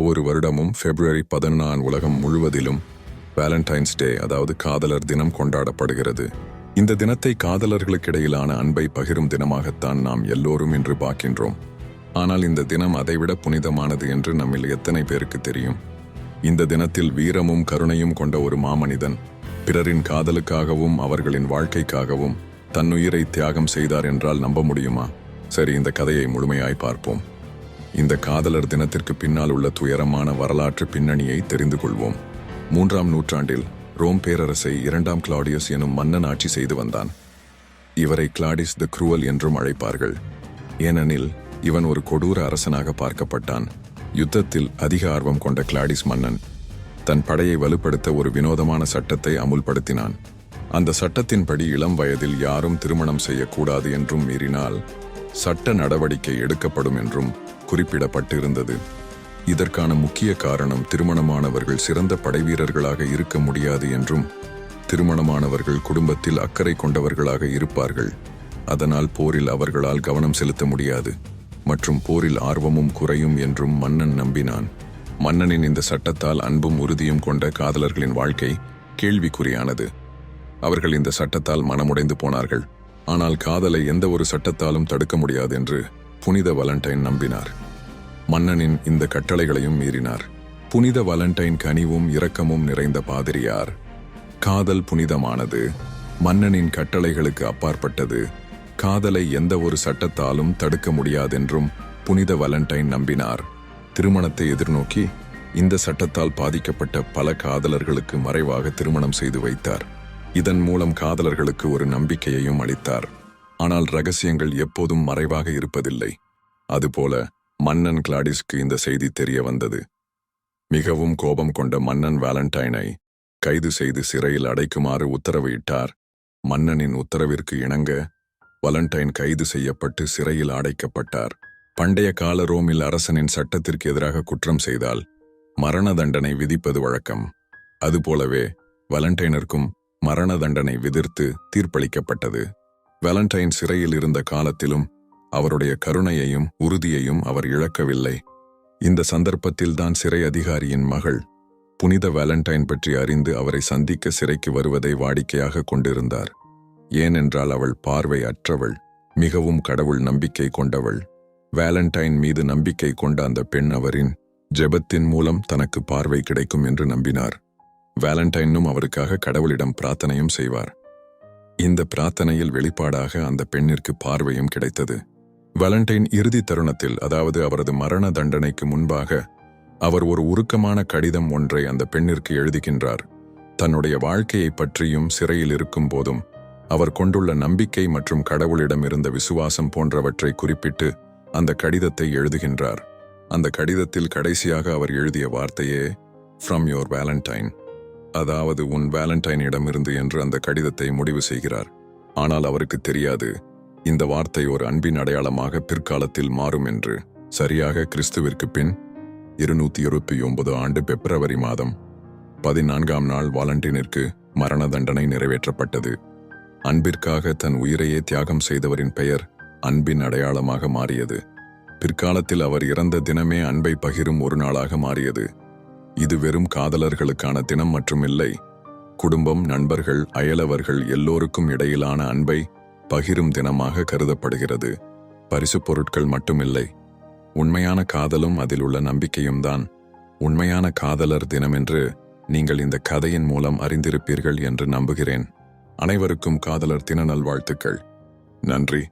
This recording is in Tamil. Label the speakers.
Speaker 1: ஒவ்வொரு வருடமும் பிப்ரவரி பதினான் உலகம் முழுவதிலும் வேலண்டைன்ஸ் டே அதாவது காதலர் தினம் கொண்டாடப்படுகிறது. இந்த தினத்தை காதலர்களுக்கிடையிலான அன்பை பகிரும் தினமாகத்தான் நாம் எல்லோரும் இன்று பார்க்கின்றோம். ஆனால் இந்த தினம் அதைவிட புனிதமானது என்று நம்மில் எத்தனை பேருக்கு தெரியும். இந்த தினத்தில் வீரமும் கருணையும் கொண்ட ஒரு மாமனிதன் பிறரின் காதலுக்காகவும் அவர்களின் வாழ்க்கைக்காகவும் தன்னுயிரை தியாகம் செய்தார் என்றால் நம்ப முடியுமா? சரி இந்த கதையை முழுமையாய் பார்ப்போம். இந்த காதலர் தினத்திற்கு பின்னால் உள்ள துயரமான வரலாற்று பின்னணியை தெரிந்து கொள்வோம். மூன்றாம் நூற்றாண்டில் ரோம் பேரரசை இரண்டாம் கிளாடியஸ் எனும் மன்னன் ஆட்சி செய்து வந்தான். இவரை கிளாடிஸ் த குரூவல் என்றும் அழைப்பார்கள். ஏனெனில் இவன் ஒரு கொடூர அரசனாக பார்க்கப்பட்டான். யுத்தத்தில் அதிக ஆர்வம் கொண்ட கிளாடிஸ் மன்னன் தன் படையை வலுப்படுத்த ஒரு வினோதமான சட்டத்தை அமுல்படுத்தினான். அந்த சட்டத்தின்படி இளம் வயதில் யாரும் திருமணம் செய்யக்கூடாது என்றும் மீறினால் சட்ட நடவடிக்கை எடுக்கப்படும் என்றும் குறிப்பிடப்பட்டிருந்தது. இதற்கான முக்கிய காரணம் திருமணமானவர்கள் சிறந்த படைவீரர்களாக இருக்க முடியாது என்றும் திருமணமானவர்கள் குடும்பத்தில் அக்கறை கொண்டவர்களாக இருப்பார்கள். அதனால் போரில் அவர்களால் கவனம் செலுத்த முடியாது. மற்றும் போரில் ஆர்வமும் குறையும் என்றும் மன்னன் நம்பினான். மன்னனின் இந்த சட்டத்தால் அன்பும் உறுதியும் கொண்ட காதலர்களின் வாழ்க்கை கேள்விக்குறியானது. அவர்கள் இந்த சட்டத்தால் மனமுடைந்து போனார்கள். ஆனால் காதலை எந்த ஒரு சட்டத்தாலும் தடுக்க முடியாது என்று புனித வலண்டைன் நம்பினார். மன்னனின் இந்த கட்டளைகளையும் மீறினார். புனித வலண்டைன் கனிவும் இரக்கமும் நிறைந்த பாதிரியார். காதல் புனிதமானது. மன்னனின் கட்டளைகளுக்கு அப்பாற்பட்டது. காதலை எந்த ஒரு சட்டத்தாலும் தடுக்க முடியாதென்றும் புனித வலண்டைன் நம்பினார். திருமணத்தை எதிர்நோக்கி இந்த சட்டத்தால் பாதிக்கப்பட்ட பல காதலர்களுக்கு மறைவாக திருமணம் செய்து வைத்தார். இதன் மூலம் காதலர்களுக்கு ஒரு நம்பிக்கையையும் அளித்தார். ஆனால் ரகசியங்கள் எப்போதும் மறைவாக இருப்பதில்லை. அதுபோல மன்னன் கிளாடிஸ்க்கு இந்த செய்தி தெரிய வந்தது. மிகவும் கோபம் கொண்ட மன்னன் வேலண்டைனை கைது செய்து சிறையில் அடைக்குமாறு உத்தரவு இட்டார் மன்னனின் உத்தரவிற்கு இணங்க வலண்டைன் கைது செய்யப்பட்டு சிறையில் அடைக்கப்பட்டார். பண்டைய கால ரோமில் அரசனின் சட்டத்திற்கு எதிராக குற்றம் செய்தால் மரண தண்டனை விதிப்பது வழக்கம். அதுபோலவே வலண்டைனருக்கும் மரண தண்டனை விதிர்த்து தீர்ப்பளிக்கப்பட்டது. வேலண்டைன் சிறையில் இருந்த காலத்திலும் அவருடைய கருணையையும் உறுதியையும் அவர் இழக்கவில்லை. இந்த சந்தர்ப்பத்தில்தான் சிறை அதிகாரியின் மகள் புனித வேலண்டைன் பற்றி அறிந்து அவரை சந்திக்க சிறைக்கு வருவதை வாடிக்கையாக கொண்டிருந்தார். ஏனென்றால் அவள் பார்வை அற்றவள் மிகவும் கடவுள் நம்பிக்கை கொண்டவள். வேலண்டைன் மீது நம்பிக்கை கொண்ட அந்த பெண் அவரின் ஜெபத்தின் மூலம் தனக்கு பார்வை கிடைக்கும் என்று நம்பினார். வேலண்டைனும் அவருக்காக கடவுளிடம் பிரார்த்தனையும் செய்வார். இந்த பிரார்த்தனையில் வெளிப்பாடாக அந்த பெண்ணிற்கு பார்வையும் கிடைத்தது. வேலண்டைன் இறுதி தருணத்தில் அதாவது அவரது மரண தண்டனைக்கு முன்பாக அவர் ஒரு உருக்கமான கடிதம் ஒன்றை அந்த பெண்ணிற்கு எழுதுகின்றார். தன்னுடைய வாழ்க்கையை பற்றியும் சிறையில் இருக்கும் போதும் அவர் கொண்டுள்ள நம்பிக்கை மற்றும் கடவுளிடம் இருந்த விசுவாசம் போன்றவற்றை குறிப்பிட்டு அந்த கடிதத்தை எழுதுகின்றார். அந்த கடிதத்தில் கடைசியாக அவர் எழுதிய வார்த்தையே ஃப்ரம் யோர் வேலண்டைன் அதாவது உன் வேலண்டைனிடமிருந்து என்று அந்த கடிதத்தை முடிவு செய்கிறார். ஆனால் அவருக்கு தெரியாது இந்த வார்த்தை ஒரு அன்பின் அடையாளமாக பிற்காலத்தில் மாறும் என்று. சரியாக கிறிஸ்துவிற்கு பின் இருநூத்தி இருபத்தி ஒன்பது ஆண்டு பிப்ரவரி மாதம் பதினான்காம் நாள் வாலண்டினிற்கு மரண தண்டனை நிறைவேற்றப்பட்டது. அன்பிற்காக தன் உயிரையே தியாகம் செய்தவரின் பெயர் அன்பின் அடையாளமாக மாறியது. பிற்காலத்தில் அவர் இறந்த தினமே அன்பை பகிரும் ஒரு நாளாக மாறியது. இது வெறும் காதலர்களுக்கான தினம் மற்றும் இல்லை. குடும்பம் நண்பர்கள் அயலவர்கள் எல்லோருக்கும் இடையிலான அன்பை பகிரும் தினமாக கருதப்படுகிறது. பரிசுப் பொருட்கள் மட்டுமில்லை உண்மையான காதலும் அதில் உள்ள நம்பிக்கையும் தான். உண்மையான காதலர் தினம் என்று நீங்கள் இந்த கதையின் மூலம் அறிந்திருப்பீர்கள் என்று நம்புகிறேன். அனைவருக்கும் காதலர் தின நல்வாழ்த்துக்கள் நன்றி.